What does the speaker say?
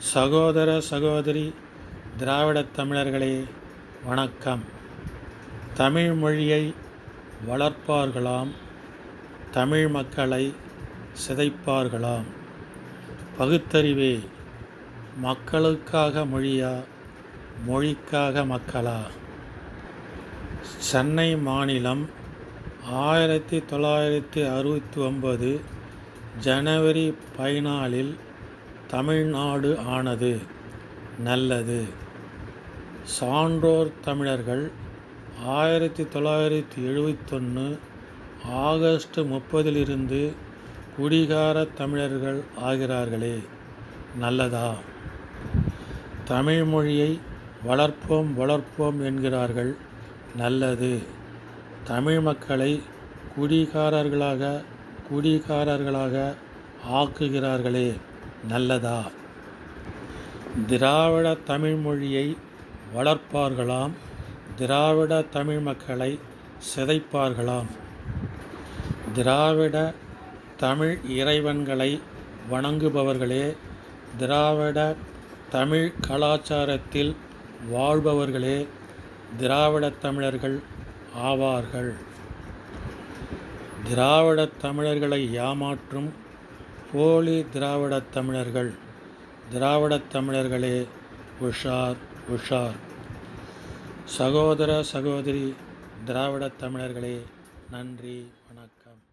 சகோதர சகோதரி திராவிடத் தமிழர்களே வணக்கம். தமிழ் மொழியை வளர்ப்பார்களாம் தமிழ் மக்களை சிதைப்பார்களாம். பகுத்தறிவே மக்களுக்காக மொழியா மொழிக்காக மக்களா? சென்னை மாநிலம் ஆயிரத்தி தொள்ளாயிரத்தி அறுபத்தி ஒன்பது ஜனவரி பதினாலில் தமிழ்நாடு ஆனது நல்லது. சான்றோர் தமிழர்கள் ஆயிரத்தி தொள்ளாயிரத்தி எழுபத்தொன்று ஆகஸ்ட் முப்பதிலிருந்து குடிகார தமிழர்கள் ஆகிறார்களே நல்லதா? தமிழ் மொழியை வளர்ப்போம் வளர்ப்போம் என்கிறார்கள் நல்லது. தமிழ் மக்களை குடிகாரர்களாக குடிகாரர்களாக ஆக்குகிறார்களே. நல்லதா? திராவிட தமிழ் மொழியை வளர்ப்பார்களாம். திராவிட தமிழ் மக்களை சிதைப்பார்களாம். திராவிட தமிழ் இறைவன்களை வணங்குபவர்களே திராவிட தமிழ் கலாச்சாரத்தில் வாழ்பவர்களே திராவிடத் தமிழர்கள் ஆவார்கள். திராவிடத் தமிழர்களை ஏமாற்றும் போலி திராவிடத் தமிழர்கள். திராவிடத் தமிழர்களே உஷார் உஷார். சகோதர சகோதரி திராவிடத் தமிழர்களே நன்றி வணக்கம்.